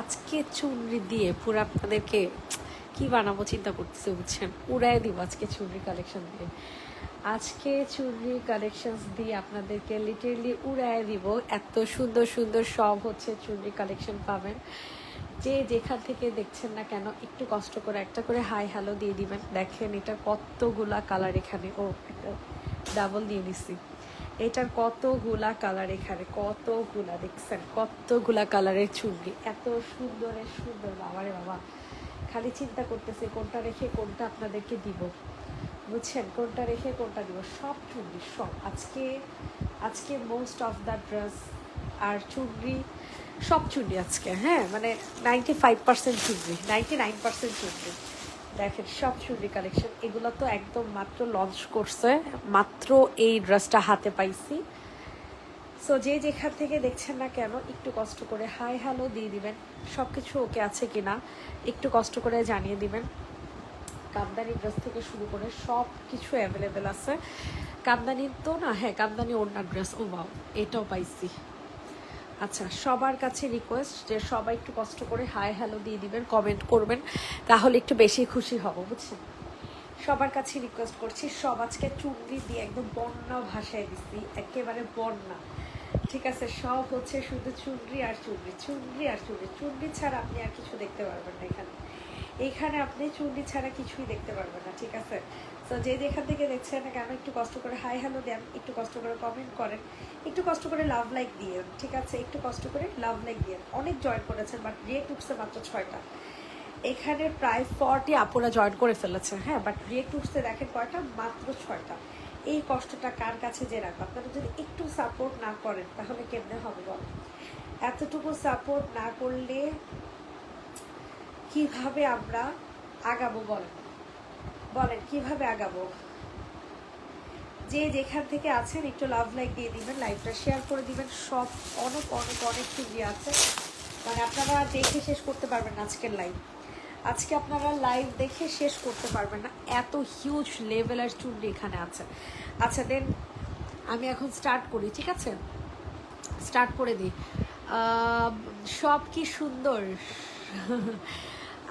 আজকে চুনরি দিয়ে পুরো আপনাদেরকে কি বানাবো চিন্তা করতেছে বুঝছেন? উড়াই দিব আজকে চুনরি কালেকশন দিয়ে। আজকে চুনরি কালেকশনস দিয়ে আপনাদেরকে লিটারলি উড়াই দিব। এত সুন্দর সুন্দর সব হচ্ছে চুনরি কালেকশন পাবেন। যে যেখান থেকে দেখছেন না কেন, একটু কষ্ট করে একটা করে হাই হ্যালো দিয়ে দিবেন। দেখেন এটা কতগুলা কালার এখানে। ও, একটা ডাবল দিয়ে দিছি। এটার কতগুলা কালার এখানে? কতগুলা দেখছেন? কতগুলা কালারের চুড়ি এত সুন্দরের সুন্দর বাবারে বাবা। খালি চিন্তা করতেছে, কোনটা রেখে কোনটা আপনাদেরকে দিব? বুঝছেন? কোনটা রেখে কোনটা দিব? সব চুড়ি সব। আজকে আজকে মোস্ট অফ দ্য ড্রেস আর চুড়ি সব চুড়ি আজকে হ্যাঁ? মানে নাইনটি ফাইভ পার্সেন্ট চুড়ি নাইনটি নাইন পার্সেন্ট চুড়ি দেখেন, সব চুড়ি কালেকশন এগুলো তো একদম মাত্র লঞ্চ করছে। মাত্র এই ড্রেসটা হাতে পাইছি। সো যে যেখান থেকে দেখছেন না কেন, একটু কষ্ট করে হাই হ্যালো দিয়ে দিবেন। সব কিছু ওকে আছে কি না একটু কষ্ট করে জানিয়ে দিবেন। কামদানি ড্রেস থেকে শুরু করে সব কিছু অ্যাভেলেবেল আছে। কামদানির তো না হ্যাঁ কামদানি ওড়নার ড্রেস ও বাও এটাও পাইছি। আচ্ছা সবার কাছে রিকোয়েস্ট যে সবাই একটু কষ্ট করে হাই হ্যালো দিয়ে দিবেন কমেন্ট করবেন, তাহলে একটু বেশি খুশি হব, বুঝছেন? সবার কাছে রিকোয়েস্ট করছি, সব আজকে চুনরি দিয়ে একদম বন্যা ভাষায় দিচ্ছি একেবারে বন্যা। ঠিক আছে, সব হচ্ছে শুধু চুনরি আর চুনরি চুনরি আর চুনরি চুনরি ছাড়া আপনি আর কিছু দেখতে পারবেন না এখানে। এইখানে আপনি চুনরি ছাড়া কিছুই দেখতে পারবেন না, ঠিক আছে? তো যে যেখান থেকে দেখছেন কেন, একটু কষ্ট করে হাই হ্যালো দেন, একটু কষ্ট করে কমেন্ট করেন, একটু কষ্ট করে লাভ লাইক দিয়ে ঠিক আছে? একটু কষ্ট করে লাভ লাইক দিয়ে অনেক জয়েন করেছেন বাট রিয়েক্ট উঠছে মাত্র ছয়টা। এখানে প্রায় ফর্টি আপুরা জয়েন করে ফেলেছে হ্যাঁ? বাট রিয়েক্ট উঠতে দেখেন কয়টা? মাত্র ছয়টা। এই কষ্টটা কার কাছে যে রাখব আপনারা যদি একটু সাপোর্ট না করেন, তাহলে কেমনে হবে বল? এতটুকু সাপোর্ট না করলে কীভাবে আমরা আগাবো বলেন? বলেন, কীভাবে আগাবো? যে যেখান থেকে আছেন, একটু লাভ লাইক দিয়ে দিবেন লাইভটা শেয়ার করে দিবেন। সব অনেক অনেক অনেক চুরি আছে। মানে আপনারা দেখে শেষ করতে পারবেন আজকের লাইভ আজকে আপনারা লাইভ দেখে শেষ করতে পারবেন না। এত হিউজ লেভেলের চুরি এখানে আছে। আচ্ছা দেন আমি এখন স্টার্ট করি, ঠিক আছে? স্টার্ট করে দিই। সব কি সুন্দর?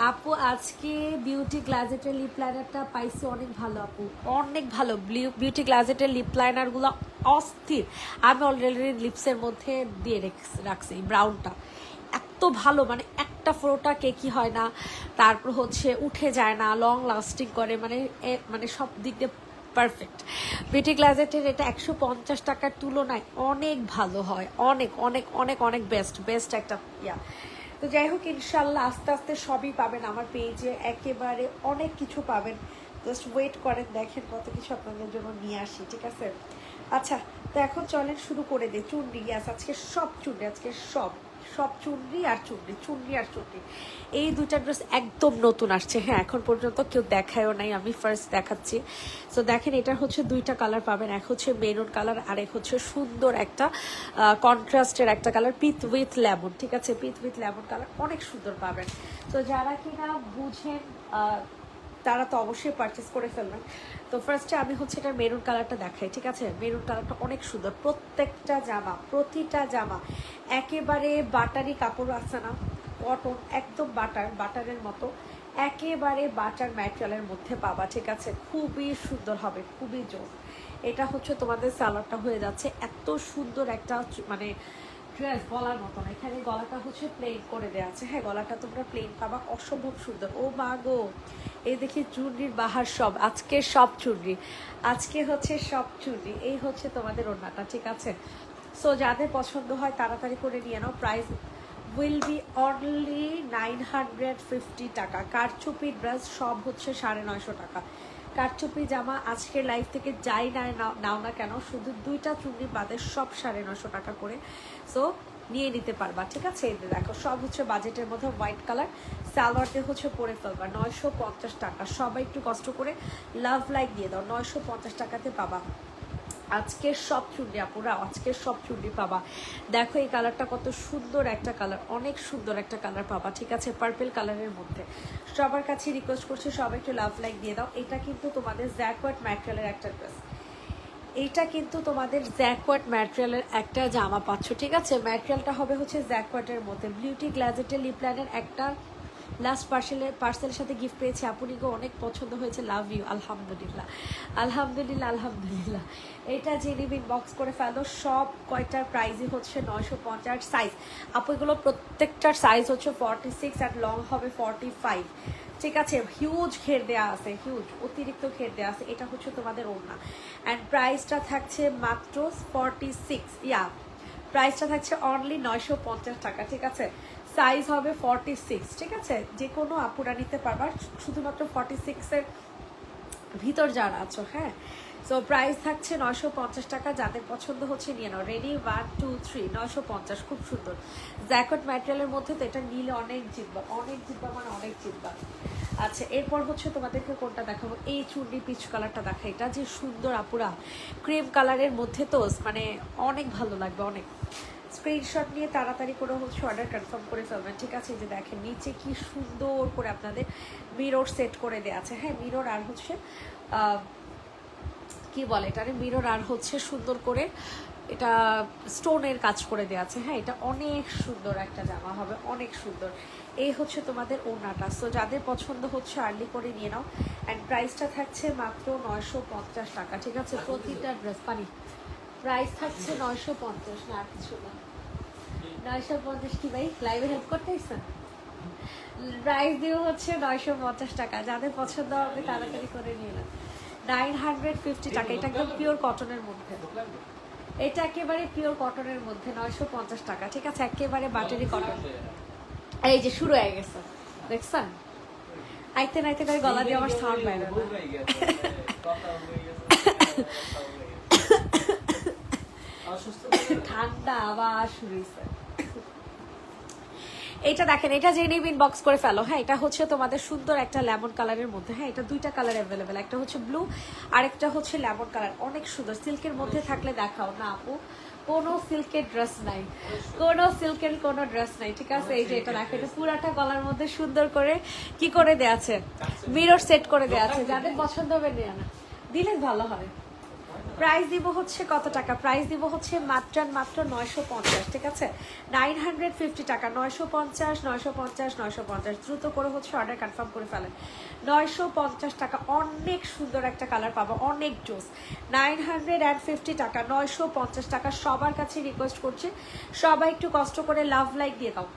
আপু, আজকে বিউটি গ্লাজেটের লিপ লাইনারটা পাইছি অনেক ভালো আপু। অনেক ভালো। বিউটি গ্লাজেটের লিপ লাইনারগুলো অস্থির। আমি অলরেডি লিপসের মধ্যে দিয়ে রেখ- রাখছি ব্রাউনটা এত ভালো মানে একটা ফ্লোটা কে কি হয় না, তারপর হচ্ছে উঠে যায় না লং লাস্টিং করে মানে মানে সব দিক দিয়ে পারফেক্ট বিউটি গ্লাজেটের এটা একশো পঞ্চাশ টাকার তুলনায় অনেক ভালো হয়, অনেক অনেক অনেক অনেক বেস্ট বেস্ট একটা, ইয়া। তো যাই হোক, ইনশাল্লাহ আস্তে আস্তে সবই পাবেন আমার পেজে একেবারে অনেক কিছু পাবেন। জাস্ট ওয়েট করেন, দেখেন কত কিছু আপনাদের জন্য নিয়ে আসি, ঠিক আছে? আচ্ছা তো এখন চলেন শুরু করে দিই। চুন্ডি গ্যাস আজকে সব চুন্ডি আজকে সব। সব চুনরি আর চুনরি চুনরি আর চুনরি এই দুইটা ড্রেস একদম নতুন আসছে। হ্যাঁ এখন পর্যন্ত কেউ দেখায়ও নাই, আমি ফার্স্ট দেখাচ্ছি। তো দেখেন, এটা হচ্ছে দুইটা কালার পাবেন। এক হচ্ছে মেরুন কালার আর এক হচ্ছে সুন্দর একটা কন্ট্রাস্টের একটা কালার পিথ উইথ লেমন ঠিক আছে? পিথ উইথ লেমন কালার অনেক সুন্দর পাবেন। তো যারা কিনা বুঝেন তারা তো অবশ্যই পারচেস করে ফেলবেন তো ফার্স্টে আমি হচ্ছে এটা মেরুন কালারটা দেখাই, ঠিক আছে? মেরুন কালারটা অনেক সুন্দর। প্রত্যেকটা জামা, প্রতিটা জামা, একেবারে বাটারি কাপড় আছে না কটন একদম বাটার, বাটারের মতো, একেবারে বাটার ম্যাটেরিয়ালের মধ্যে পাবা, ঠিক আছে? খুবই সুন্দর হবে, খুবই জোর। এটা হচ্ছে তোমাদের সালোয়ারটা হয়ে যাচ্ছে। এত সুন্দর একটা মানে ড্রেস বলার মতো না এখানে গলাটা হচ্ছে প্লেন করে দেওয়া আছে। হ্যাঁ গলাটা তোমরা প্লেন পাবা। অসম্ভব সুন্দর। ও মা গো! এই দেখি চুনরির বাহার সব। আজকে সব চুনরি। আজকে হচ্ছে সব চুনরি। এই হচ্ছে তোমাদের ওড়নাটা, ঠিক আছে? সো যাদের পছন্দ হয়, তাড়াতাড়ি করে নিয়ে নাও। Price will be only nine hundred fifty টাকা। কারচুপি ড্রেস সব হচ্ছে সাড়ে নয়শো টাকা। কারচুপি জামা আজকের লাইফ থেকে যাই না নাও- না কেন, শুধু দুইটা চুড়ি বাদে সব সাড়ে নশো টাকা করে সো নিয়ে নিতে পারবা, ঠিক আছে? দেখো, সব হচ্ছে বাজেটের মধ্যে হোয়াইট কালার সালোয়ারতে হচ্ছে পরে ফেলবা, নয়শো পঞ্চাশ টাকা, সবাই একটু কষ্ট করে লাভ লাইক দিয়ে দাও, নয়শো পঞ্চাশ টাকাতে পাবা। আজকের সব চুড়ি আপুরা আজকের সব চুড়ি পাবা। দেখো এই কালারটা কত সুন্দর একটা কালার, অনেক সুন্দর একটা কালার পাবা, ঠিক আছে? পার্পেল কালারের মধ্যে। সবার কাছে রিকোয়েস্ট করছি, সবাই একটু লাভ লাইক দিয়ে দাও। এটা কিন্তু তোমাদের জ্যাকওয়ার্ড ম্যাটেরিয়ালের একটা ড্রেস এইটা কিন্তু তোমাদের জ্যাকওয়ার্ড ম্যাটেরিয়ালের একটা জামা পাচ্ছ, ঠিক আছে? ম্যাটেরিয়ালটা হবে হচ্ছে জ্যাকওয়ার্ডের মধ্যে। বিউটি গ্লাজেটের লিপ লাইনের একটা লাস্ট পার্সেলের পার্সেলের সাথে গিফট পেয়েছি আপুনিকে, অনেক পছন্দ হয়েছে লাভ ইউ আলহামদুলিল্লাহ। আলহামদুলিল্লাহ আলহামদুলিল্লাহ। এটা যে নিবিন বক্স করে ফেলো, সব কয়টার প্রাইসই হচ্ছে নয়শো পঞ্চাশ সাইজ আপু, এগুলো প্রত্যেকটার সাইজ হচ্ছে ফর্টি সিক্স আর লং হবে ফর্টি ফাইভ ঠিক আছে হিউজ ঘের দেওয়া আছে হিউজ অতিরিক্ত ঘের দেওয়া আছে, এটা হচ্ছে তোমাদের ওড়না। অ্যান্ড প্রাইসটা থাকছে মাত্র ফর্টি সিক্স ইয়া প্রাইসটা থাকছে অনলি নয়শো পঞ্চাশ টাকা, ঠিক আছে? সাইজ হবে ফর্টি সিক্স ঠিক আছে? যে কোনো আপুরা নিতে পারবার শুধুমাত্র ফর্টি সিক্সের ভিতর যারা আছো হ্যাঁ? সো প্রাইস থাকছে নয়শো পঞ্চাশ টাকা, যাদের পছন্দ হচ্ছে নিয়ে নাও। রেডি ওয়ান টু থ্রি নয়শো পঞ্চাশ, খুব সুন্দর। জ্যাকট ম্যাটেরিয়ালের মধ্যে তো এটা নিলে, অনেক জিতবা অনেক জিতবা মানে অনেক জিতবা আচ্ছা এরপর হচ্ছে তোমাদেরকে কোনটা দেখাবো? এই চুন্ডি পিচ কালারটা দেখা, এটা যে সুন্দর আপুরা। ক্রিম কালারের মধ্যে তো মানে অনেক ভালো লাগবে, অনেক। স্ক্রিনশট নিয়ে তাড়াতাড়ি করে হচ্ছে অর্ডার কনফার্ম করে ফেলবেন, ঠিক আছে? যে দেখেন, নিচে কি সুন্দর করে আপনাদের মিরর সেট করে দেওয়া আছে। হ্যাঁ মিরর আর হচ্ছে কি বলে এটা মিরর আর হচ্ছে সুন্দর করে এটা স্টোনের কাজ করে দেওয়া আছে। হ্যাঁ এটা অনেক সুন্দর একটা জামা, হবে অনেক সুন্দর। এই হচ্ছে তোমাদের ওড়নাটা। সো যাদের পছন্দ হচ্ছে আর্লি করে নিয়ে নাও। অ্যান্ড প্রাইসটা থাকছে মাত্র নয়শো পঞ্চাশ টাকা, ঠিক আছে? প্রতিটা ড্রেস পানি। প্রাইস থাকছে নয়শো পঞ্চাশ, না আর কিছু না। নয়শো পঞ্চাশ কি ভাই? লাইভে হেল্প করতে ইচ্ছেন প্রাইস দিয়ে হচ্ছে নয়শো পঞ্চাশ টাকা। যাদের পছন্দ হবে তাড়াতাড়ি করে নিয়ে নেন নাইন হান্ড্রেড ফিফটি টাকা। এটা একদম পিওর কটনের মধ্যে। এটা একেবারে পিওর কটনের মধ্যে নয়শো পঞ্চাশ টাকা ঠিক আছে? একেবারে বাটারি কটন এই যে শুরু হয়ে গেছে দেখছেন? আইতে নাইতে করে গলা দিয়ে আমার সাউন্ড বাইরে না। ঠান্ডা আবার শুরু হয়েছে। এটা দেখেন, এটা যে নিবিন বক্স করে ফেলো হ্যাঁ এটা হচ্ছে তোমাদের সুন্দর একটা লেমন কালারের মধ্যে হ্যাঁ এটা দুইটা কালার অ্যাভেলেবেল একটা হচ্ছে ব্লু আর একটা হচ্ছে লেমন কালার অনেক সুন্দর। সিল্কের মধ্যে থাকলে দেখাও না আপু, কোনো সিল্কের ড্রেস নাই, কোনো সিল্কের কোনো ড্রেস নাই, ঠিক আছে? এই যে এটা দেখো এটা পুরাটা গলার মধ্যে সুন্দর করে কি করে দেয়া আছে? মিরর সেট করে দেয়া আছে, যাদের পছন্দ হবে নিয়ে না দিলে ভালো হয়। প্রাইস দিব হচ্ছে কত টাকা? প্রাইস দিব হচ্ছে মাত্র মাত্র নয়শো পঞ্চাশ, ঠিক আছে? নাইন হান্ড্রেড ফিফটি টাকা, নয়শো পঞ্চাশ নয়শো পঞ্চাশ নয়শো পঞ্চাশ। দ্রুত করে হচ্ছে অর্ডার কনফার্ম করে ফেলেন। নয়শো পঞ্চাশ টাকা, অনেক সুন্দর একটা কালার পাবো, অনেক জোস নাইন হান্ড্রেড অ্যান্ড ফিফটি টাকা, নয়শো পঞ্চাশ টাকা, সবার কাছে রিকোয়েস্ট করছি। সবাই একটু কষ্ট করে লাভ লাইক দিয়ে দাও।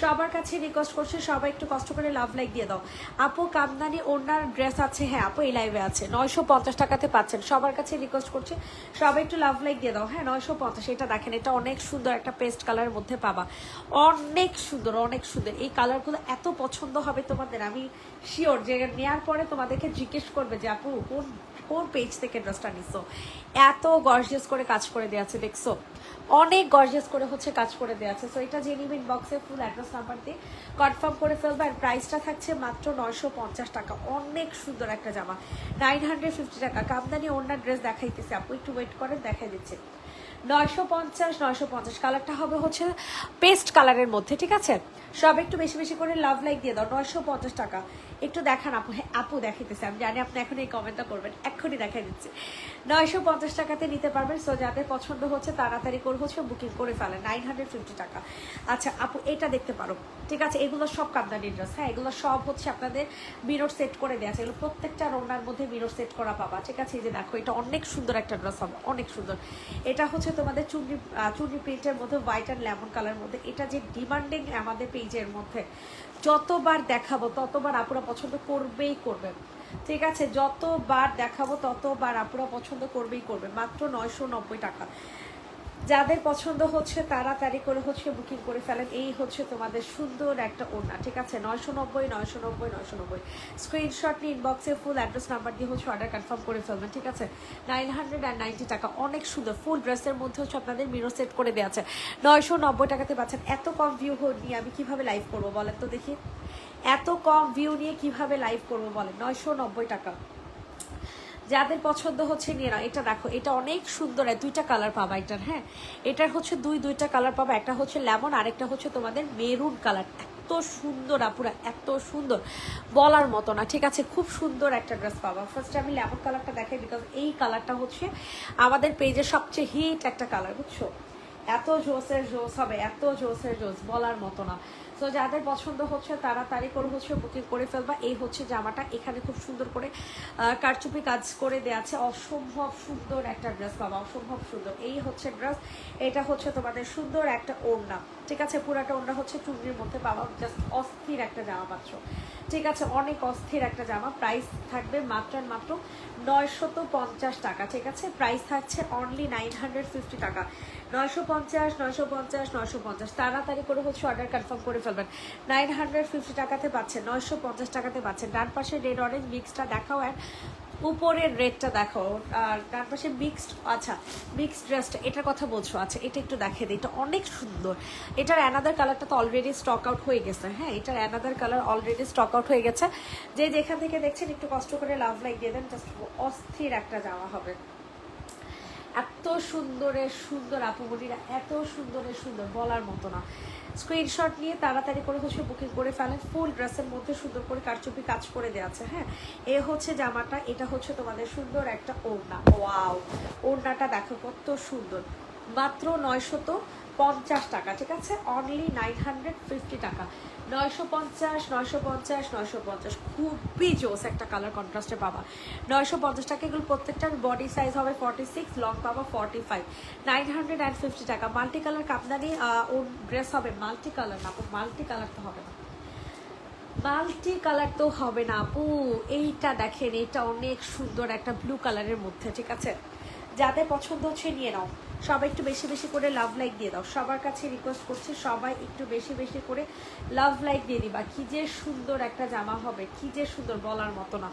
সবার কাছে রিকোয়েস্ট করছি, সবাই একটু কষ্ট করে লাভ লাইক দিয়ে দাও। আপু কামদানি, ওনার ড্রেস আছে হ্যাঁ আপু এই লাইভে আছে। নয়শো পঞ্চাশ টাকাতে পাচ্ছেন। সবার কাছে রিকোয়েস্ট করছি, সবাই একটু লাভ লাইক দিয়ে দাও। হ্যাঁ নয়শো পঞ্চাশ, এটা দেখেন, এটা অনেক সুন্দর একটা পেস্ট কালারের মধ্যে পাবা। অনেক সুন্দর অনেক সুন্দর। এই কালারগুলো এত পছন্দ হবে তোমাদের, আমি শিওর যে নেওয়ার পরে তোমাদেরকে জিজ্ঞেস করবে যে, আপু, কোন কোন পেজ থেকে ড্রেসটা নিছো? এত গর্জিয়াস করে কাজ করে দেওয়া আছে, দেখছ? অনেক গর্জিয়াস করে হচ্ছে কাজ করে দেওয়া আছে। সো এটা নিবেন বক্সে ফুল অ্যাড্রেস নাম্বার দিয়ে কনফার্ম করে ফেলবে আর প্রাইসটা থাকছে মাত্র নয়শো পঞ্চাশ টাকা। অনেক সুন্দর একটা জামা। নাইন হান্ড্রেড ফিফটি টাকা। কামদানি অন্য ড্রেস দেখাইতেছে আপু। একটু ওয়েট করেন, দেখাই দিচ্ছে। নয়শো পঞ্চাশ নয়শো পঞ্চাশ। কালারটা হবে হচ্ছে পেস্ট কালারের মধ্যে, ঠিক আছে? সব একটু বেশি বেশি করে লাভ লাইক দিয়ে দাও। নয়শো পঞ্চাশ টাকা। একটু দেখান আপু হ্যাঁ আপু দেখাইতেছে, আমি জানি আপনি এখন এই কমেন্টটা করবেন, এক্ষুনি দেখাই দিচ্ছি। নয়শো পঞ্চাশ টাকাতে নিতে পারবেন সো যাদের পছন্দ হচ্ছে তাড়াতাড়ি করে হচ্ছে বুকিং করে ফেলেন নাইন হান্ড্রেড ফিফটি টাকা। আচ্ছা আপু, এটা দেখতে পারো, ঠিক আছে, এগুলো সব কামদানি ড্রেস হ্যাঁ এগুলো সব হচ্ছে আপনাদের মিরর সেট করে দেওয়া আছে, এগুলো প্রত্যেকটা রোনার মধ্যে মিরর সেট করা পাবা, ঠিক আছে, এই যে দেখো, এটা অনেক সুন্দর একটা ড্রেস হবে, অনেক সুন্দর। এটা হচ্ছে তোমাদের চুনরি চুনরি প্রিন্টের মধ্যে হোয়াইট অ্যান্ড লেমন কালার মধ্যে, এটা যে ডিমান্ডিং আমাদের পেজের মধ্যে যতবার দেখাবো, ততবার আপুরা পছন্দ করবেই করবে। ঠিক আছে, যতবার দেখাবো, ততবার আপুরা পছন্দ করবেই করবে। মাত্র নয়শো নব্বই টাকা। যাদের পছন্দ হচ্ছে তাড়াতাড়ি করে হচ্ছে বুকিং করে ফেলেন। এই হচ্ছে তোমাদের সুন্দর একটা ওড়না, ঠিক আছে? নয়শো নব্বই নয়শো নব্বই নয়শো নব্বই। স্ক্রিনশট নিয়ে ইনবক্সে ফুল অ্যাড্রেস নাম্বার দিয়ে হচ্ছে অর্ডার কনফার্ম করে ফেলবেন, ঠিক আছে? নাইন হান্ড্রেড অ্যান্ড নাইনটি টাকা, অনেক সুন্দর। ফুল ড্রেসের মধ্যে হচ্ছে আপনাদের মিরো সেট করে দেওয়া আছে। নয়শো নব্বই টাকাতে পাচ্ছেন। এত কম ভিউ নিয়ে আমি কীভাবে লাইভ করব বলেন তো দেখি? এত কম ভিউ নিয়ে কীভাবে লাইভ করব বলেন? নয়শো নব্বই টাকা। যাদের পছন্দ হচ্ছে নিয়ে নাও। এটা দেখো, এটা অনেক সুন্দর। আর দুইটা কালার পাবা এটার হ্যাঁ? এটার হচ্ছে দুই, দুইটা কালার পাবা। একটা হচ্ছে লেমন আরেকটা হচ্ছে তোমাদের মেরুন কালার এত সুন্দর আপুরা, এত সুন্দর। বলার মতো না, ঠিক আছে? খুব সুন্দর একটা ড্রেস পাবা। ফার্স্ট আমি লেমন কালারটা দেখাই বিকজ এই কালারটা হচ্ছে আমাদের পেজের সবচেয়ে হিট একটা কালার বুঝছ? এত জোসের জোস হবে, এত জোসের জোস, বলার মতো না। তো যাদের পছন্দ হচ্ছে তারা তাড়াতাড়ি করে হচ্ছে বুকিং করে ফেলবা। এই হচ্ছে জামাটা। এখানে খুব সুন্দর করে কারচুপি কাজ করে দেওয়া আছে। অসম্ভব সুন্দর একটা ড্রেস পাবা। অসম্ভব সুন্দর। এই হচ্ছে ড্রেস এটা হচ্ছে তোমাদের সুন্দর একটা ওড়না। ঠিক আছে? পুরাটা ওড়না হচ্ছে চুন্নির মধ্যে পাবা জাস্ট অস্থির একটা জামা পাচ্ছ। ঠিক আছে? অনেক অস্থির একটা জামা। প্রাইস থাকবে মাত্র মাত্র নয়শত পঞ্চাশ টাকা। ঠিক আছে? প্রাইস থাকছে অনলি নাইন হান্ড্রেড ফিফটি টাকা। নয়শো পঞ্চাশ নয়শো পঞ্চাশ নয়শো পঞ্চাশ। তাড়াতাড়ি করে হচ্ছে অর্ডার কনফার্ম করে ফেলবেন। নাইন হান্ড্রেড ফিফটি টাকাতে পাচ্ছেন, নয়শো পঞ্চাশ টাকাতে পাচ্ছেন। ডান পাশে রেড অরেঞ্জ মিক্সটা দেখাও আর উপরের রেডটা দেখো আর ডান পাশে মিক্সড আচ্ছা মিক্সড ড্রেসটা এটার কথা বলছো। আচ্ছা এটা একটু দেখে দিই। এটা অনেক সুন্দর। এটার অ্যানাদার কালারটা তো অলরেডি স্টক আউট হয়ে গেছে। হ্যাঁ এটার another colour already stock out হয়ে গেছে। যে যেখান থেকে দেখছেন, একটু কষ্ট করে লাভ লাইক দিয়ে দেন জাস্ট অস্থির একটা জামা হবে। এত সুন্দরের সুন্দর আপুমনিরা এত সুন্দরের সুন্দর, বলার মতো না। স্ক্রিনশট নিয়ে তাড়াতাড়ি করে হচ্ছে বুকিং করে ফেলেন ফুল ড্রেসের মধ্যে সুন্দর করে কারচুপি কাজ করে দেওয়া আছে হ্যাঁ? এ হচ্ছে জামাটা, এটা হচ্ছে তোমাদের সুন্দর একটা ওড়না। ওয়াও ওড়নাটা দেখো কত সুন্দর। মাত্র নয়শত পঞ্চাশ টাকা, ঠিক আছে? অনলি নাইন হান্ড্রেড ফিফটি টাকা। নয়শো পঞ্চাশ নয়শো পঞ্চাশ নয়শো পঞ্চাশ। খুবই জোস একটা কালার কন্ট্রাস্টে পাবা। নয়শো পঞ্চাশ টাকা এগুলো প্রত্যেকটার বডি সাইজ হবে ফর্টি সিক্স লং পাবা forty five nine hundred and fifty টাকা। মাল্টি কালার কাপদানি ওর ড্রেস হবে মাল্টি কালার না মাল্টি কালার তো হবে না। মাল্টি কালার তো হবে না আপু। এইটা দেখেন এটা অনেক সুন্দর একটা ব্লু কালারের মধ্যে, ঠিক আছে? যাদের পছন্দ হচ্ছে নিয়ে নাও। সবাই একটু বেশি বেশি করে লাভ লাইক দিয়ে দাও। সবার কাছে রিকোয়েস্ট করছি সবাই একটু বেশি বেশি করে লাভ লাইক দিয়ে দিবা। কি যে সুন্দর একটা জামা হবে, কি যে সুন্দর বলার মতো না।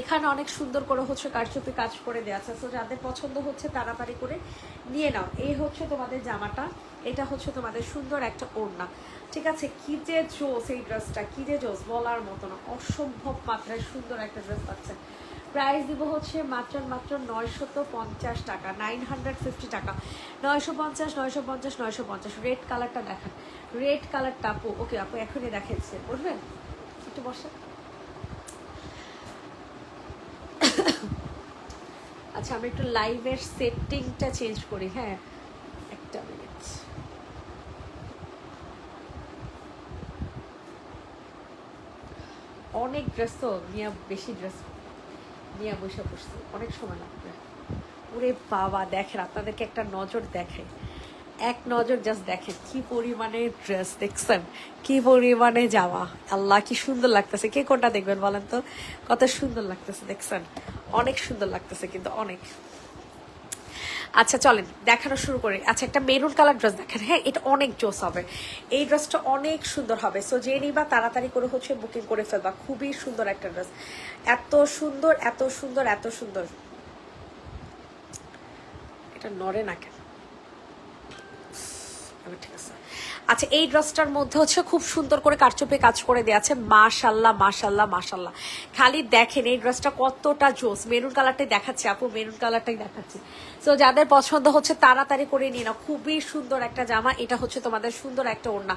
এখানে অনেক সুন্দর করে হচ্ছে কারচুপি কাজ করে দেওয়া আছে। তো যাদের পছন্দ হচ্ছে তাড়াতাড়ি করে নিয়ে নাও। এই হচ্ছে তোমাদের জামাটা। এটা হচ্ছে তোমাদের সুন্দর একটা ওড়না। ঠিক আছে? কি যে জোস এই ড্রেসটা কি যে জোস, বলার মতো না। অসম্ভব মাত্রায় সুন্দর একটা ড্রেস পাচ্ছে। প্রাইস দিব হচ্ছে মাত্র মাত্র নয়শত পঞ্চাশ টাকা নাইন হান্ড্রেড ফিফটি টাকা। নয়শো পঞ্চাশ নয়শো পঞ্চাশ নয়শো পঞ্চাশ। রেড কালারটা দেখান। রেড কালারটা আপু ওকে আপু এখনই দেখাচ্ছে বুঝবেন একটু বসে আচ্ছা আমি একটু লাইভের সেটিংটা চেঞ্জ করি হ্যাঁ? একটা মিনিট অনেক ড্রেস তো নিয়ে বেশি ড্রেস নিয়ে বসে বসছে। অনেক সময় লাগবে। ওরে বাবা, দেখেন আপনাদেরকে একটা নজর দেখে এক নজর জাস্ট দেখে কি পরিমাণে ড্রেস দেখছেন, কি পরিমাণে যাওয়া আল্লাহ, কি সুন্দর লাগতেছে। কে কোনটা দেখবেন বলেন তো? কত সুন্দর লাগতেছে, দেখছেন? অনেক সুন্দর লাগতেছে, কিন্তু অনেক। আচ্ছা চলেন দেখানো শুরু করি। আচ্ছা একটা মেরুন কালার ড্রেস দেখেন। হ্যাঁ এটা অনেক জোস হবে। এই ড্রেসটা অনেক সুন্দর হবে। সো যে নিবা তাড়াতাড়ি করে হচ্ছে বুকিং করে ফেলবা। খুবই সুন্দর একটা ড্রেস এত সুন্দর এত সুন্দর এত সুন্দর। এটা নড়ে না কেন? আচ্ছা, ঠিক আছে। আচ্ছা এই ড্রেসটার মধ্যে হচ্ছে খুব সুন্দর করে কারচুপি কাজ করে দেওয়া আছে। মাশাল্লাহ মাশাল্লাহ মাশাল্লাহ। খালি দেখেন এই ড্রেসটা কতটা জোস। মেরুন কালারটাই দেখাচ্ছে আপু। মেরুন কালারটাই দেখাচ্ছে। তো যাদের পছন্দ হচ্ছে, তাড়াতাড়ি করে নিয়ে নাও। খুবই সুন্দর একটা জামা। এটা হচ্ছে তোমাদের সুন্দর একটা ওড়না।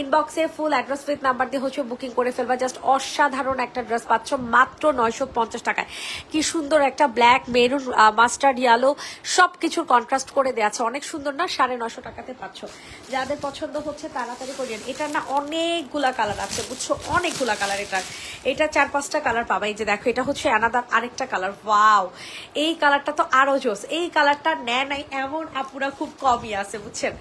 ইনবক্সে ফুল অ্যাড্রেস উইথ নাম্বার দিয়ে হচ্ছে বুকিং করে ফেলবা। জাস্ট অসাধারণ একটা ড্রেস পাচ্ছ, মাত্র নয়শো পঞ্চাশ টাকায়। কি সুন্দর একটা ব্ল্যাক মেরুন মাস্টার্ড ইয়ালো সব কিছুর কন্ট্রাস্ট করে দেওয়া আছে। অনেক সুন্দর না? সাড়ে নশো টাকাতে পাচ্ছ। যাদের পছন্দ হচ্ছে, তাড়াতাড়ি করে নিন এটার না অনেকগুলা কালার আছে, বুঝছ? অনেকগুলা কালার এটার। এটা চার পাঁচটা কালার পাবা। এই যে দেখো, এটা হচ্ছে অ্যানাদার আরেকটা কালার ওয়াও এই কালারটা তো আরও জোস। এই কালারটা নেয় নাই এমন আপুরা খুব কমই আছে, বুঝছেন?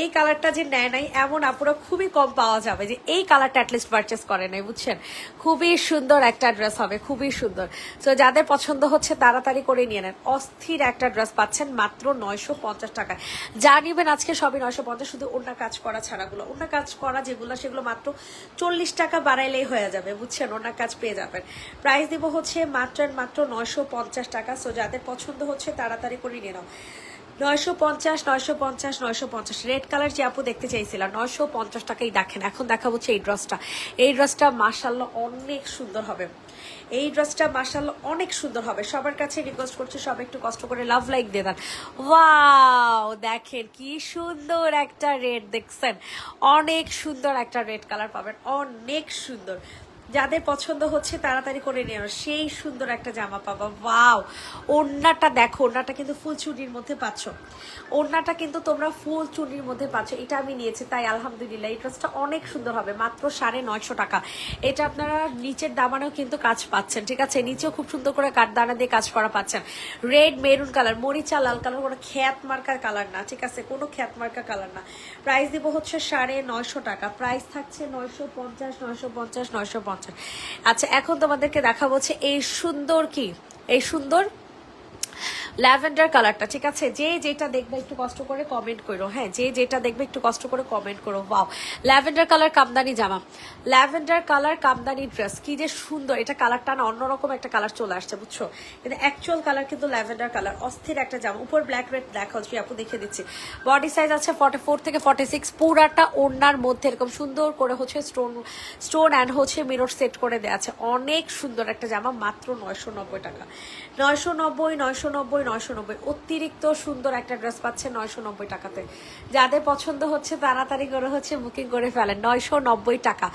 এই কালারটা যে নেয় নাই এমন আপুরা খুবই কম পাওয়া যাবে যে এই কালারটা অ্যাটলিস্ট পারচেস করে নাই, বুঝছেন? খুবই সুন্দর একটা ড্রেস হবে, খুবই সুন্দর। তো যাদের পছন্দ হচ্ছে তাড়াতাড়ি করে নিয়ে নেন। অস্থির একটা ড্রেস পাচ্ছেন মাত্র নয়শো পঞ্চাশ টাকায়। যা নিবেন আজকে সবই নয়শো পঞ্চাশ, শুধু অন্য কাজ করা ছাড়াগুলো। অন্য কাজ করা যেগুলো, সেগুলো মাত্র চল্লিশ টাকা বাড়াইলেই হয়ে যাবে, বুঝছেন? অন্য কাজ পেয়ে যাবেন। প্রাইস দিব হচ্ছে মাত্র মাত্র নয়শো পঞ্চাশ টাকা। সো যাদের পছন্দ হচ্ছে তাড়াতাড়ি করে নিয়ে নাও নয়শো পঞ্চাশ নয়শো পঞ্চাশ নয়শো পঞ্চাশ। রেড কালার যে আপু দেখতে চাইছিলাম, নয়শো পঞ্চাশ টাকাই দেখেন। এখন দেখা হচ্ছে এই ড্রেসটা এই ড্রেসটা মার্শাল্লাহ অনেক সুন্দর হবে। এই ড্রেসটা মার্শাল্লাহ অনেক সুন্দর হবে। সবার কাছে রিকোয়েস্ট করছি, সব একটু কষ্ট করে লাভ লাইক দিয়ে দেন। ওয়াও দেখেন কি সুন্দর একটা রেড দেখছেন? অনেক সুন্দর একটা রেড কালার পাবেন। অনেক সুন্দর। যাদের পছন্দ হচ্ছে তাড়াতাড়ি করে নিও সেই সুন্দর একটা জামা পাবা। ওয়াও! ওড়নাটা দেখো, ওড়নাটা কিন্তু ফুল চুনির মধ্যে পাচ্ছ। ওড়নাটা কিন্তু তোমরা ফুল চুনির মধ্যে পাচ্ছ। এটা আমি নিয়েছি, তাই আলহামদুলিল্লাহ, এই ড্রেসটা অনেক সুন্দর হবে, মাত্র সাড়ে নয়শো টাকা। এটা আপনারা নিচের দামানেও কিন্তু কাজ পাচ্ছেন, ঠিক আছে? নিচেও খুব সুন্দর করে কাঠ দানা দিয়ে কাজ করা পাচ্ছেন। রেড মেরুন কালার মরিচা, লাল কালার কোনো খ্যাত মার্কার কালার না, ঠিক আছে? কোনো খ্যাত মার্কা কালার না। প্রাইস দিব হচ্ছে সাড়ে নয়শো টাকা। প্রাইস থাকছে নয়শো পঞ্চাশ নয়শো পঞ্চাশ নয়শো পঞ্চাশ। আচ্ছা এখন তোমাদেরকে দেখাবো হচ্ছে এই সুন্দর কি? এই সুন্দর ল্যাভেন্ডার কালারটা, ঠিক আছে? যে যেটা দেখবে একটু কষ্ট করে কমেন্ট করো হ্যাঁ? যে যেটা দেখবে একটু কষ্ট করে কমেন্ট করো ওয়াও ল্যাভেন্ডার কালার কামদানি জামা। ল্যাভেন্ডার কালার কামদানি ড্রেস কি যে সুন্দর! এটা কালারটা না, অন্যরকম একটা কালার চলে আসছে, বুঝছ? কিন্তু অ্যাকচুয়াল কালার কিন্তু ল্যাভেন্ডার কালার, অস্থির একটা জামা। উপর ব্ল্যাক রেড দেখা হচ্ছে, আপু দেখে দিচ্ছি। বডি সাইজ আছে ফর্টি ফোর থেকে ফর্টি সিক্স পুরাটা ওড়নার মধ্যে, এরকম সুন্দর করে হচ্ছে স্টোন স্টোন অ্যান্ড হচ্ছে মিরর সেট করে দেওয়া আছে। অনেক সুন্দর একটা জামা, মাত্র নয়শো নব্বই টাকা। নয়শো নব্বই নয়শো নব্বই নয়শো নব্বই। অতিরিক্ত সুন্দর একটা ড্রেস পাচ্ছে নয়শো নব্বই টাকাতে। যাদের পছন্দ হচ্ছে তাড়াতাড়ি করে হচ্ছে বুকিং করে ফেলেন। নয়শো নব্বই টাকা।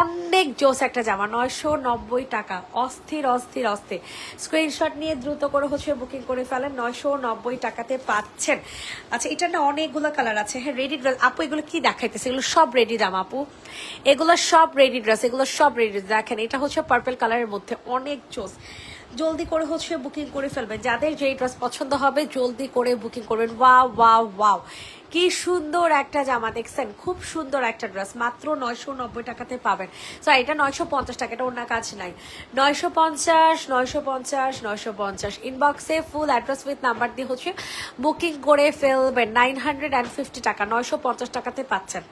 অনেক জোস একটা জামা, নয়শো নব্বই টাকা। অস্থির অস্থির অস্থির। স্ক্রিনশট নিয়ে দ্রুত করে হচ্ছে বুকিং করে ফেলেন। নয়শো নব্বই টাকাতে পাচ্ছেন। আচ্ছা এটা না অনেকগুলো কালার আছে। হ্যাঁ রেডি ড্রেস আপু, এগুলো কি দেখাইতেছে? এগুলো সব রেডি জামা আপু। এগুলো সব রেডি ড্রেস এগুলো সব রেডি দেখেন, এটা হচ্ছে পার্পল কালারের মধ্যে অনেক জোস। জলদি করে হচ্ছে বুকিং করে ফেলবেন। যাদের যেই ড্রেস পছন্দ হবে, জলদি করে বুকিং করবেন। ওয়াও ওয়াও ওয়াও কি সুন্দর একটা জামা, দেখছেন? খুব সুন্দর একটা ড্রেস মাত্র নয়শো নব্বই টাকাতে পাবেন। সো এটা নয়শো পঞ্চাশ টাকা, এটা অন্য কাজ নাই। নয়শো পঞ্চাশ নয়শো পঞ্চাশ নয়শো পঞ্চাশ। ইনবক্সে ফুল অ্যাড্রেস উইথ নাম্বার দিয়ে হচ্ছে বুকিং করে ফেলবেন। নাইন হান্ড্রেড অ্যান্ড ফিফটি টাকা, নয়শো পঞ্চাশ টাকাতে পাচ্ছেন।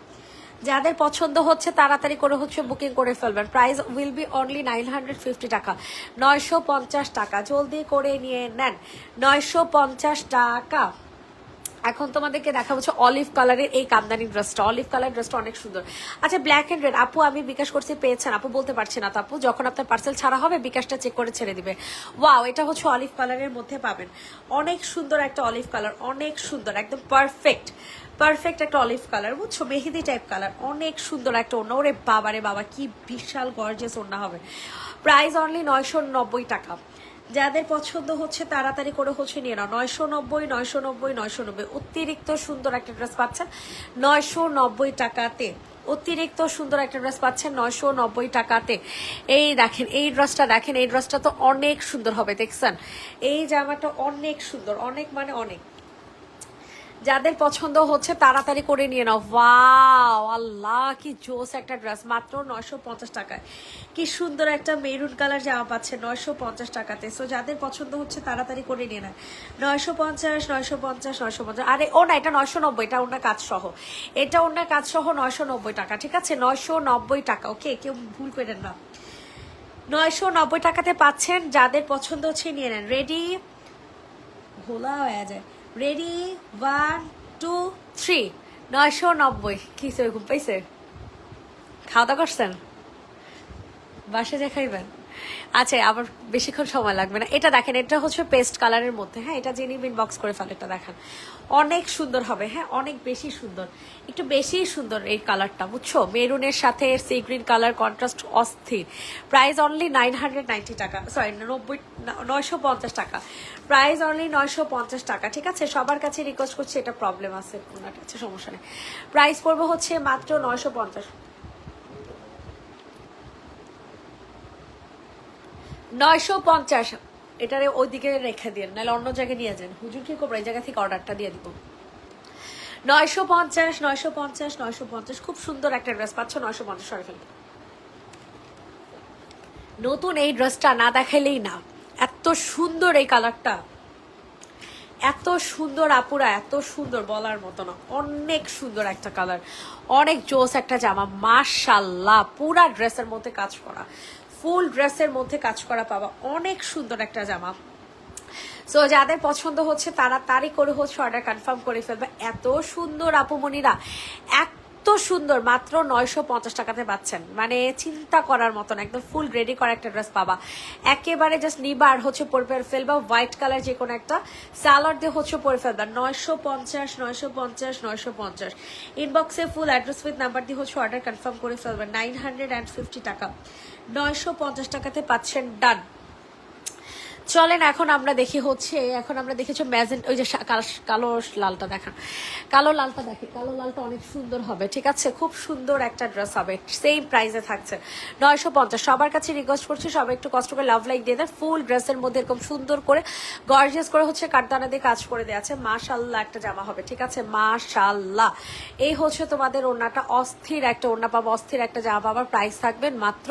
যাদের পছন্দ হচ্ছে তাড়াতাড়ি করে হচ্ছে বুকিং করে ফেলবেন। Price will be only nine hundred fifty টাকা। নয়শো পঞ্চাশ টাকা। জলদি করে নিয়ে নেন। নয়শো পঞ্চাশ টাকা। এখন তোমাদেরকে দেখা হচ্ছে অলিভ কালারের এই কামদানি ড্রেসটা অলিভ কালার ড্রেসটা অনেক সুন্দর। আচ্ছা ব্ল্যাক অ্যান্ড রেড আপু, আমি বিকাশ করছি, পেয়েছেন। আপু বলতে পারছি না তো আপু। যখন আপনার পার্সেল ছাড়া হবে, বিকাশটা চেক করে ছেড়ে দিবে। ওয়াও এটা হচ্ছে অলিভ কালারের মধ্যে পাবেন। অনেক সুন্দর একটা অলিভ কালার অনেক সুন্দর। একদম পারফেক্ট পারফেক্ট একটা অলিভ কালার বুঝছ? মেহেদি টাইপ কালার অনেক সুন্দর একটা ওড়না। ওরে বাবা রে বাবা, কি বিশাল গর্জেস ওড়না হবে। প্রাইস অনলি নয়শো নব্বই টাকা। যাদের পছন্দ হচ্ছে, তাড়াতাড়ি করে হচ্ছে নিয়ে নাও। নয়শো নব্বই নয়শো নব্বই নয়শো নব্বই। অতিরিক্ত সুন্দর একটা ড্রেস পাচ্ছেন নয়শো নব্বই টাকাতে। অতিরিক্ত সুন্দর একটা ড্রেস পাচ্ছেন নয়শো নব্বই টাকাতে। এই দেখেন, এই ড্রেসটা দেখেন, এই ড্রেসটা তো অনেক সুন্দর হবে, দেখছেন? এই জামাটা অনেক সুন্দর, অনেক মানে অনেক। যাদের পছন্দ হচ্ছে, তাড়াতাড়ি করে নিয়ে নাও। ওয়াও আল্লাহ, কি জোস একটা ড্রেস মাত্র নয়শো পঞ্চাশ টাকায়। কি সুন্দর একটা মেরুন কালার জামা পাচ্ছে, নয়শো পঞ্চাশ টাকাতে। সো যাদের পছন্দ হচ্ছে, তাড়াতাড়ি করে নিয়ে নেয় নয়শো পঞ্চাশ নয়শো পঞ্চাশ নয়শো পঞ্চাশ। আরে, ও না, এটা নয়শো নব্বই, এটা ওনার কাজ সহ এটা অন্য কাজ সহ নয়শো নব্বই টাকা, ঠিক আছে? নয়শো নব্বই টাকা ওকে কেউ ভুল করেন না। নয়শো নব্বই টাকাতে পাচ্ছেন, যাদের পছন্দ হচ্ছে, নিয়ে নেন। রেডি ভোলা হয়ে যায়। রেডি ওয়ান টু থ্রি নয়শো নব্বই। কি ঘুম পাইছে? খাওয়া দাওয়া করছেন? বাসে যে খাইবেন? আচ্ছা আবার বেশিক্ষণ সময় লাগবে না। এটা দেখেন, এটা হচ্ছে পেস্ট কালারের মধ্যে হ্যাঁ? এটা জেনি বিন বক্স করে ফেলে এটা দেখেন। অনেক সুন্দর হবে হ্যাঁ? অনেক বেশি সুন্দর। একটু বেশি সুন্দর এই কালারটা বুঝছ? মেরুনের সাথে সি গ্রিন কালার কন্ট্রাস্ট অস্থির। Price only nine hundred ninety টাকা সরি নব্বই, নয়শো পঞ্চাশ টাকা। প্রাইস অনলি নয়শো পঞ্চাশ টাকা, ঠিক আছে? সবার কাছে রিকোয়েস্ট করছি, এটা প্রবলেম আছে ওনার সমস্যা নেই। প্রাইস পড়বে হচ্ছে মাত্র নয়শো পঞ্চাশ। নয়শো পঞ্চাশ। এটারে ওইদিকে রেখে দিন নাহলে অন্য জায়গায় নিয়ে যান। হুজুর কি করব? এই জায়গা থেকে অর্ডারটা দিয়ে দিব। নয়শো পঞ্চাশ নয়শো পঞ্চাশ নয়শো পঞ্চাশ। খুব সুন্দর একটা ড্রেস, পাচ্ছ নয়শো পঞ্চাশ সরে ফেলতে নতুন এই ড্রেসটা না দেখাইলেই না। এত সুন্দর এই কালারটা। এত সুন্দর আপুরা, এত সুন্দর বলার মতো না। অনেক সুন্দর একটা কালার। অনেক জোস একটা জামা। মাশাল্লাহ, পুরা ড্রেসের মধ্যে কাজ করা। ফুল ড্রেসের মধ্যে কাজ করা পাবা অনেক সুন্দর একটা জামা। সো যাদের পছন্দ হচ্ছে, তারা তারই করে হচ্ছে অর্ডার কনফার্ম করে ফেলবে। এত সুন্দর আপুমনিরা এত সুন্দর, মাত্র নয়শো পঞ্চাশ টাকাতে পাচ্ছেন। মানে চিন্তা করার মতন, একদম ফুল রেডি করা একটা ড্রেস পাবা। একেবারে জাস্ট নিবা আর হচ্ছে পরে ফেলবা হোয়াইট কালার যে কোনো একটা সালোয়ার দিয়ে হচ্ছে পরে ফেলবা। নয়শো পঞ্চাশ নয়শো পঞ্চাশ নয়শো পঞ্চাশ। ইনবক্সে ফুল অ্যাড্রেস উইথ নাম্বার দিয়ে হচ্ছে অর্ডার কনফার্ম করে ফেলবা। নাইন হান্ড্রেড অ্যান্ড ফিফটি টাকা। নয়শো পঞ্চাশ টাকাতে পাচ্ছেন ডান। চলেন, এখন আমরা দেখি হচ্ছে, এখন আমরা দেখেছি ম্যাজেন্ট, ওই যে কালো লালটা দেখা। কালো লালটা দেখি, কালো লালটা অনেক সুন্দর হবে, ঠিক আছে? খুব সুন্দর একটা ড্রেস হবে সেম প্রাইসে থাকছে। নয়শো পঞ্চাশ, সবার কাছে রিকোয়েস্ট করছি, সবাই একটু কষ্ট করে লাভ লাইক দিয়ে দেয় ফুল ড্রেসের মধ্যে এরকম সুন্দর করে গর্জিয়াস করে হচ্ছে কাঠদানা দিয়ে কাজ করে দেওয়া আছে। মাশাল্লাহ একটা জামা হবে, ঠিক আছে? মাশাল্লাহ এই হচ্ছে তোমাদের ওড়নাটা, অস্থির একটা ওড়না পাবো, অস্থির একটা জামা পাবার প্রাইস থাকবেন মাত্র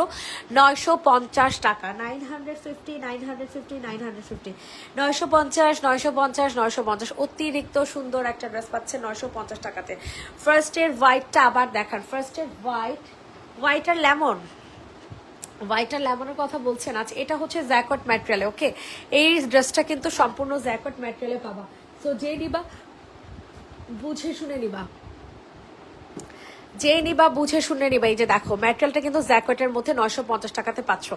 নয়শো পঞ্চাশ টাকা। Nine hundred fifty nine hundred fifty nine hundred fifty. নয়শো পঞ্চাশ নয়শো পঞ্চাশ নয়শো পঞ্চাশ। অতিরিক্ত সুন্দর একটা ড্রেস পাচ্ছে নয়শো পঞ্চাশ টাকাতে। ফার্স্ট এর হোয়াইটটা আবার দেখান। ফার্স্ট এর হোয়াইট হোয়াইট আর লেমন হোয়াইট আর লেমনের কথা বলছেন আচ্ছা এটা হচ্ছে জ্যাকট ম্যাটেরিয়ালে ওকে এই ড্রেসটা কিন্তু সম্পূর্ণ জ্যাকট ম্যাটেরিয়ালে পাবা। সো যে নিবা, বুঝে শুনে নিবা। যে নিবা, বুঝে শুনে নিবা। এই যে দেখো, ম্যাটেরিয়ালটা কিন্তু জ্যাকেটের মধ্যে নয়শো পঞ্চাশ টাকাতে পাচ্ছ।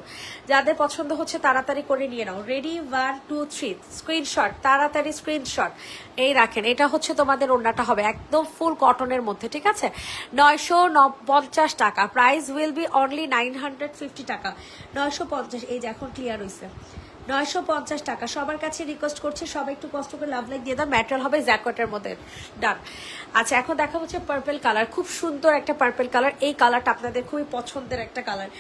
যাদের পছন্দ হচ্ছে, তাড়াতাড়ি করে নিয়ে নাও। Ready one two three screenshot তাড়াতাড়ি স্ক্রিনশট এই রাখেন, এটা হচ্ছে তোমাদের ওড়নাটা হবে একদম ফুল কটনের মধ্যে, ঠিক আছে? নয়শো পঞ্চাশ টাকা। Price will be only nine hundred fifty টাকা। নয়শো পঞ্চাশ, এই যে এখন ক্লিয়ার হয়েছে নয়শো পঞ্চাশ টাকা। সবার কাছে রিকোয়েস্ট করছি, সবাই একটু কষ্ট করে লাভ লাইক দিয়ে দাও ম্যাটেরিয়াল হবে জ্যাকটের মধ্যে। ডান আচ্ছা এখন দেখা হচ্ছে পার্পেল কালার খুব সুন্দর একটা পার্পেল কালার এই কালারটা আপনাদের খুবই পছন্দের একটা কালার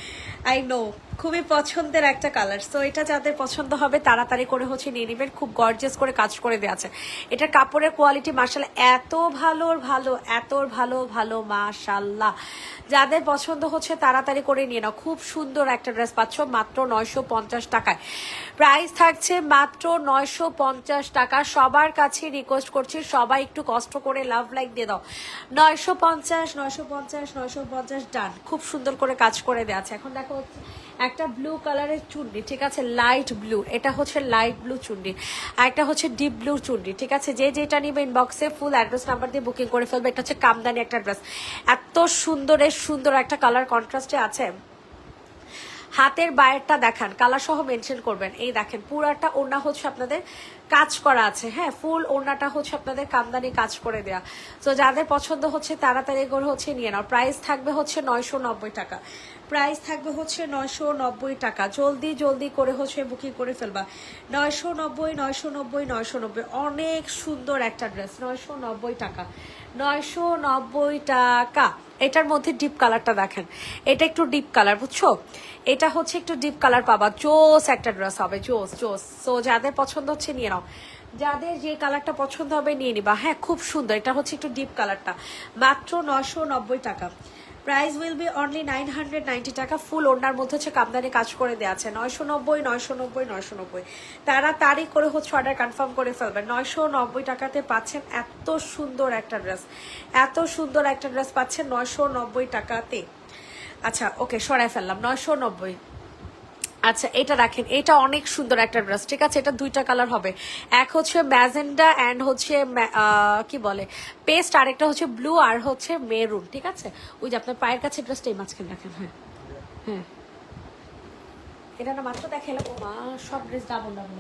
আই নো খুবই পছন্দের একটা কালার সো এটা যাদের পছন্দ হবে, তাড়াতাড়ি করে হচ্ছে নিয়ে নেবেন। খুব গর্জিয়াস করে কাজ করে দেওয়া আছে। এটার কাপড়ের কোয়ালিটি মার্শাল এত ভালো ভালো, এত ভালো ভালো মাশাল্লাহ যাদের পছন্দ হচ্ছে, তাড়াতাড়ি করে নিয়ে নাও। খুব সুন্দর একটা ড্রেস পাচ্ছ মাত্র নয়শো পঞ্চাশ টাকায়। প্রাইস থাকছে মাত্র নয়শো পঞ্চাশ টাকা। সবার কাছে রিকোয়েস্ট করছি, সবাই একটু কষ্ট করে লাভ লাইক দিয়ে দাও। নয়শো পঞ্চাশ নয়শো পঞ্চাশ নয়শো পঞ্চাশ ডান খুব সুন্দর করে কাজ করে দেওয়া আছে। এখন দেখো, একটা ব্লু কালারের চুন্ডি, ঠিক আছে? লাইট ব্লু এটা হচ্ছে লাইট ব্লু চুন্ডি। আর একটা হচ্ছে ডিপ ব্লু চুন্ডি, ঠিক আছে? যে যেটা নিবে ইনবক্সে ফুল অ্যাড্রেস নাম্বার দিয়ে বুকিং করে ফেলবে। এটা হচ্ছে কামদানি একটা ড্রেস এত সুন্দরের সুন্দর একটা কালার কন্ট্রাস্টে আছে। হাতের বাইরেরটা দেখান কালার সহ মেনশন করবেন। এই দেখেন, পুরাটা ওড়না হচ্ছে আপনাদের কাজ করা আছে। হ্যাঁ ফুল ওড়নাটা হচ্ছে আপনাদের কামদানি কাজ করে দেয়া। তো যাদের পছন্দ হচ্ছে, তাড়াতাড়ি করে হচ্ছে নিয়ে নাও। প্রাইস থাকবে হচ্ছে নয়শো নব্বই টাকা। প্রাইস থাকবে হচ্ছে নয়শো নব্বই টাকা। জলদি জলদি করে হচ্ছে বুকিং করে ফেলবা। নয়শো নব্বই নয়শো নব্বই নয়শো নব্বই। অনেক সুন্দর একটা ড্রেস, নয়শো নব্বই টাকা। নয়শো নব্বই টাকা। এটার মধ্যে ডিপ কালারটা দেখেন। এটা একটু ডিপ কালার বুঝছ? এটা হচ্ছে একটু ডিপ কালার পাবা। জোস একটা ড্রেস হবে, জোস জোস। সো যাদের পছন্দ হচ্ছে নিয়ে নাও। যাদের যে কালারটা পছন্দ হবে নিয়ে নিবা। হ্যাঁ খুব সুন্দর। এটা হচ্ছে একটু ডিপ কালারটা মাত্র নয়শো নব্বই টাকা। Price will be only nine hundred ninety taka. ফুল ওনার মধ্যে হচ্ছে কামদানি কাজ করে দেওয়া আছে। নয়শো নব্বই নয়শো নব্বই নয়শো নব্বই। তারা তারই করে হচ্ছে অর্ডার কনফার্ম করে ফেলবেন নয়শো নব্বই টাকাতে পাচ্ছেন এত সুন্দর একটা ড্রেস এত সুন্দর একটা ড্রেস পাচ্ছেন নয়শো নব্বই টাকাতে। আচ্ছা ওকে সরাই ফেললাম। নয়শো নব্বই। আচ্ছা এটা রাখেন। এটা অনেক সুন্দর একটা ড্রেস ঠিক আছে? এটা দুইটা কালার হবে। এক হচ্ছে ম্যাজেন্ডা অ্যান্ড হচ্ছে কি বলে? পেস্ট, আরেকটা হচ্ছে ব্লু আর হচ্ছে মেরুন ঠিক আছে? ওই যে আপনার পায়ের কাছে ড্রেসটা এই মাঝখানে রাখেন হ্যাঁ। হ্যাঁ। এটা না মাত্র দেখালাম ও মা সব ড্রেস ডাবল ডাবল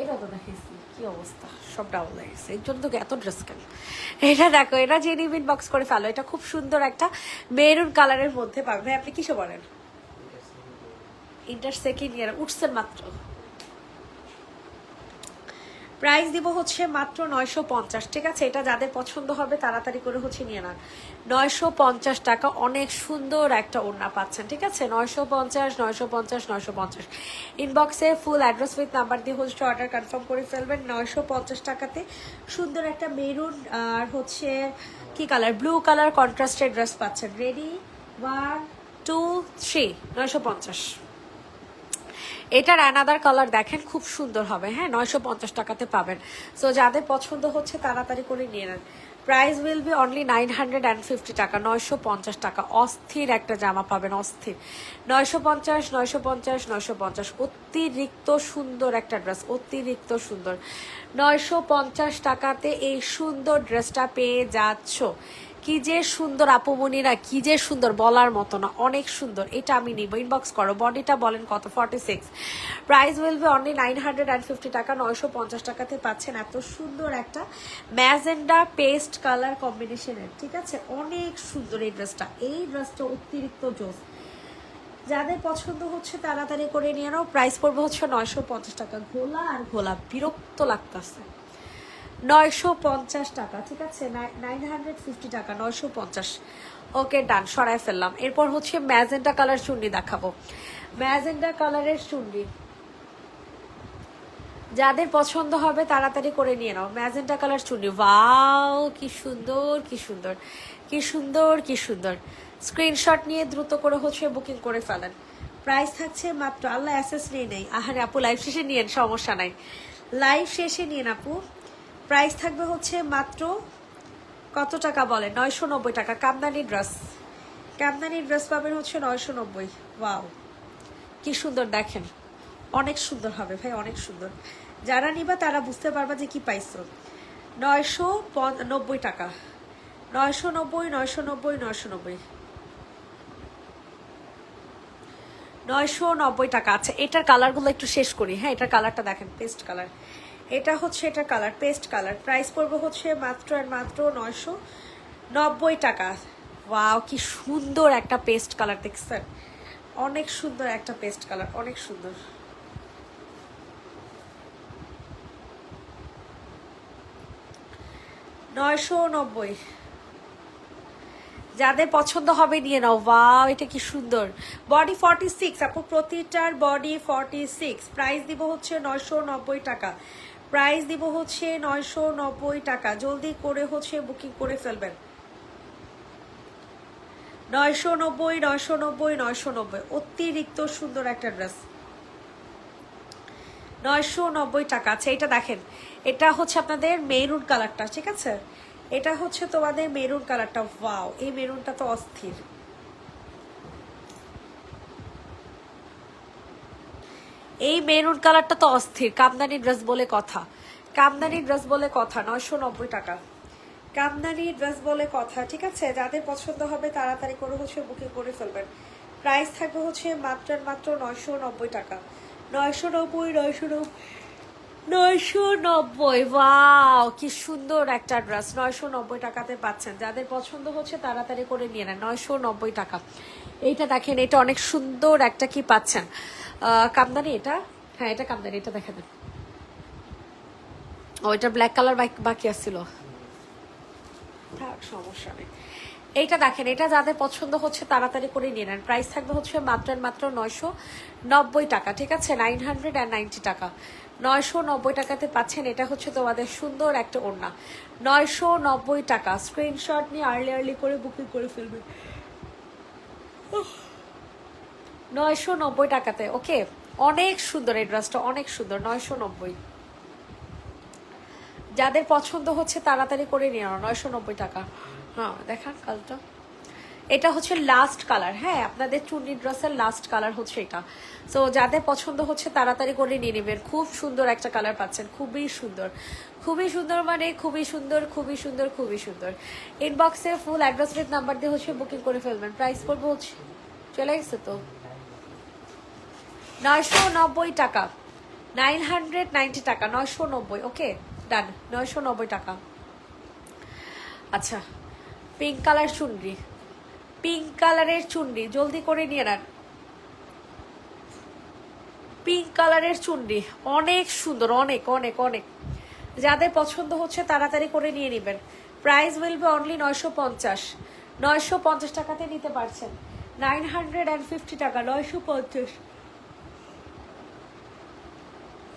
এটা তো দেখাইছি। কি অবস্থা? সব ডাউন হয়ে গেছে। এর জন্য তো এত ড্রেস কেন? এটা দেখো এটা যে নিবিন বক্স করে ফেলো। এটা খুব সুন্দর একটা মেরুন কালারের মধ্যে পাবে। আপনি কিসে বলেন? ইন্টার সেকেন্ড ইয়ার উঠছেন মাত্র। প্রাইস দিব হচ্ছে মাত্র নয়শো পঞ্চাশ। ঠিক আছে, এটা যাদের পছন্দ হবে তাড়াতাড়ি করে হচ্ছে নিয়ে নেন। নয়শো পঞ্চাশ টাকা অনেক সুন্দর একটা ওড়না পাচ্ছেন, ঠিক আছে? নয়শো পঞ্চাশ নয়শো পঞ্চাশ নয়শো পঞ্চাশ। ইনবক্সে ফুল অ্যাড্রেস উইথ নাম্বার দিয়ে হচ্ছে অর্ডার কনফার্ম করে ফেলবেন। নয়শো পঞ্চাশ টাকাতে সুন্দর একটা মেরুন আর হচ্ছে কি colour blue colour contrasted dress পাচ্ছেন। রেডি ওয়ান টু থ্রি নয়শো পঞ্চাশ। এটার অ্যানাদার কালার দেখেন, খুব সুন্দর হবে। হ্যাঁ নয়শো পঞ্চাশ টাকাতে পাবেন। সো যাদের পছন্দ হচ্ছে, তাড়াতাড়ি করে নিয়ে নেন। Price will be only nine hundred and fifty taka, নয়শো পঞ্চাশ টাকা। অস্থির একটা জামা পাবেন, অস্থির। নয়শো পঞ্চাশ নয়শো পঞ্চাশ নয়শো পঞ্চাশ। অতিরিক্ত সুন্দর একটা ড্রেস অতিরিক্ত সুন্দর। নয়শো পঞ্চাশ টাকাতে এই সুন্দর ড্রেসটা পেয়ে যাচ্ছ। কি যে সুন্দর আপুমনিরা কি যে সুন্দর বলার মতো না, অনেক সুন্দর। এটা আমি নিব ইনবক্স করো। বডিটা বলেন কত forty six price will be only nine hundred and fifty taka, নয়শো পঞ্চাশ টাকাতে পাচ্ছেন এত সুন্দর একটা ম্যাজেন্ডা পেস্ট কালার কম্বিনেশনের, ঠিক আছে? অনেক সুন্দর এই ড্রেসটা এই ড্রেসটা অতিরিক্ত জোস। যাদের পছন্দ হচ্ছে তাড়াতাড়ি করে নিয়ে নাও। প্রাইস পড়বে হচ্ছে নয়শো পঞ্চাশ টাকা। ঘোলা আর ঘোলা, বিরক্ত লাগতেছে। নয়শো পঞ্চাশ টাকা, ঠিক আছে? নাইন হান্ড্রেড ফিফটি টাকা, নয়শো পঞ্চাশ। ওকে ডান সরাই ফেললাম। এরপর হচ্ছে ম্যাজেন্টা কালার চুন্ডি দেখাবো। ম্যাজেন্টা কালারের চুন্ডি, যাদের পছন্দ হবে তাড়াতাড়ি করে নিয়ে নাও। ম্যাজেন্টা কালার চুন্ডি, ওয়াও, কি সুন্দর কি সুন্দর কি সুন্দর কি সুন্দর। স্ক্রিনশট নিয়ে দ্রুত করে হচ্ছে বুকিং করে ফেলেন। প্রাইস থাকছে মাত্র, আল্লাহ অ্যাসেস নিয়ে নেই। আহারে আপু লাইভ শেষে নিয়েন, সমস্যা নাই। লাইভ শেষে নিয়েন আপু। প্রাইস থাকবে হচ্ছে মাত্র কত টাকা বলে? নয়শো নব্বই টাকা। কামদানি ড্রেস। কামদানি ড্রেস পাবেন হচ্ছে নয়শো নব্বই। ওয়াও। কি সুন্দর, দেখেন। অনেক সুন্দর হবে ভাই, অনেক সুন্দর। যারা নিবা তারা বুঝতে পারবা যে কি পাইছো। নয়শো নব্বই টাকা। নয়শো নব্বই নয়শো নব্বই নয়শো নব্বই। নয়শো নব্বই টাকা। আচ্ছা এটার কালারগুলো একটু শেষ করি। হ্যাঁ এটার কালারটা দেখেন পেস্ট কালার এটা হচ্ছে এটা কালার পেস্ট কালার প্রাইস পড়বে হচ্ছে মাত্র আর মাত্র নয়শো নব্বই টাকা। ওয়াও কি সুন্দর একটা পেস্ট কালার দেখছেন? অনেক সুন্দর একটা পেস্ট কালার অনেক সুন্দর। নয়শো নব্বই। যাদের পছন্দ হবে নিয়ে নাও। ওয়াও এটা কি সুন্দর। বডি ফর্টি সিক্স আপু, প্রতিটার বডি ফর্টি সিক্স প্রাইস দিব হচ্ছে নয়শো নব্বই টাকা। প্রাইস দিব হচ্ছে নয়শো নব্বই টাকা। জলদি করে হচ্ছে বুকিং করে ফেলবেন। নয়শো নব্বই নয়শো নব্বই নয়শো নব্বই। অতিরিক্ত সুন্দর একটা ড্রেস। নয়শো নব্বই টাকা। আচ্ছা এটা দেখেন। এটা হচ্ছে আপনাদের মেরুন কালারটা, ঠিক আছে? এটা হচ্ছে তোমাদের মেরুন কালারটা। ওয়াও, এই মেরুনটা তো অস্থির। এই মেরুন কালারটা তো অস্থির, কামদানি ড্রেস বলে কথা। কামদানি ড্রেস বলে কথা, নয়শো নব্বই টাকা। কামদানি ড্রেস বলে কথা, ঠিক আছে? যাদের পছন্দ হবে তাড়াতাড়ি করে হচ্ছে বুকিং করে ফেলবেন। প্রাইস থাকবে হচ্ছে মাত্র মাত্র নয়শো নব্বই টাকা। নয়শো নব্বই নয়শো নব্বই নয়শো নব্বই ওয়াও কি সুন্দর একটা ড্রেস, নয়শো নব্বই টাকাতে পাচ্ছেন। যাদের পছন্দ হচ্ছে তাড়াতাড়ি করে নিয়ে নেন, নয়শো নব্বই টাকা। এইটা দেখেন, এটা অনেক সুন্দর একটা কি পাচ্ছেন। কামদানি এটা? হ্যাঁ এটা কামদানি, এটা দেখেন ও, এটা ব্ল্যাক কালার বাইক বাকি আসছিল। থাক, সমস্যা নেই। এইটা দেখেন, এটা যাদের পছন্দ হচ্ছে তাড়াতাড়ি করে নিয়ে নেন। প্রাইস থাকবে হচ্ছে মাত্র মাত্র নয়শো নব্বই টাকা, ঠিক আছে? নাইন হান্ড্রেড অ্যান্ড নাইনটি টাকা। নয়শো নব্বই টাকাতে পাচ্ছেন, এটা হচ্ছে তোমাদের সুন্দর একটা ওড়না। নয়শো নব্বই টাকা। স্ক্রিনশট নিয়ে আর্লি আর্লি করে বুকিং করে ফেলবে। নয়শো নব্বই টাকাতে, ওকে? অনেক সুন্দর এই ড্রেসটা, অনেক সুন্দর, নয়শো নব্বই। যাদের পছন্দ হচ্ছে তাড়াতাড়ি করে নিয়ে নাও নয়শো নব্বই টাকা। হ্যাঁ দেখান কালটা এটা হচ্ছে লাস্ট কালার হ্যাঁ আপনাদের চুন্নি ড্রেসের লাস্ট কালার হচ্ছে এটা। সো যাদের পছন্দ হচ্ছে তাড়াতাড়ি করে নিয়ে নেবেন। খুব সুন্দর একটা কালার পাচ্ছেন, খুবই সুন্দর। খুবই সুন্দর মানে খুবই সুন্দর খুবই সুন্দর খুবই সুন্দর। ইনবক্সে ফুল অ্যাড্রেস নাম্বার দিয়ে হচ্ছে বুকিং করে ফেলবেন। প্রাইস পড়ব হচ্ছে, চলে গেছে তো? নয়শো নব্বই টাকা। নাইন হান্ড্রেড নাইনটি টাকা, নয়শো নব্বই। ওকে ডান নয়শো নব্বই টাকা। আচ্ছা পিঙ্ক কালার চুনরি। পিঙ্ক কালারের চুনরি, জলদি করে নিয়ে নেন। পিঙ্ক কালারের চুনরি, অনেক সুন্দর, অনেক অনেক অনেক। যাদের পছন্দ হচ্ছে তাড়াতাড়ি করে নিয়ে নেবেন। প্রাইস উইল বি অনলি নয়শো পঞ্চাশ। নয়শো পঞ্চাশ টাকাতে নিতে পারছেন। নাইন হান্ড্রেড অ্যান্ড ফিফটি টাকা, নয়শো পঞ্চাশ।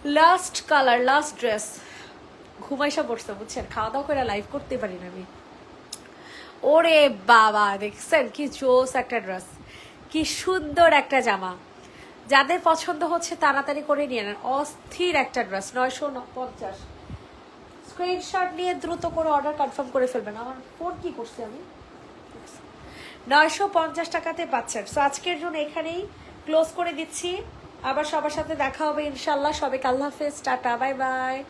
লাস্ট কালার লাস্ট ড্রেস ঘুমাইসা পড়ছে, বুঝছেন? খাওয়া দাওয়া করে লাইভ করতে পারি না আমি। ওরে বাবা, দেখছেন? কি জোস একটা ড্রেস কি সুন্দর একটা জামা। যাদের পছন্দ হচ্ছে তাড়াতাড়ি করে নিয়ে নেন। অস্থির একটা ড্রেস নয়শো পঞ্চাশ। স্ক্রিনশট নিয়ে দ্রুত করে অর্ডার কনফার্ম করে ফেলবেন। আমার ফোন কি করছি আমি? নয়শো পঞ্চাশ টাকাতে পাচ্ছেন। সো আজকের জন্য এখানেই ক্লোজ করে দিচ্ছি। আবার সবার সাথে দেখা হবে ইনশাল্লাহ সবাইকে আল্লাহ হাফেজ। Tata bye bye.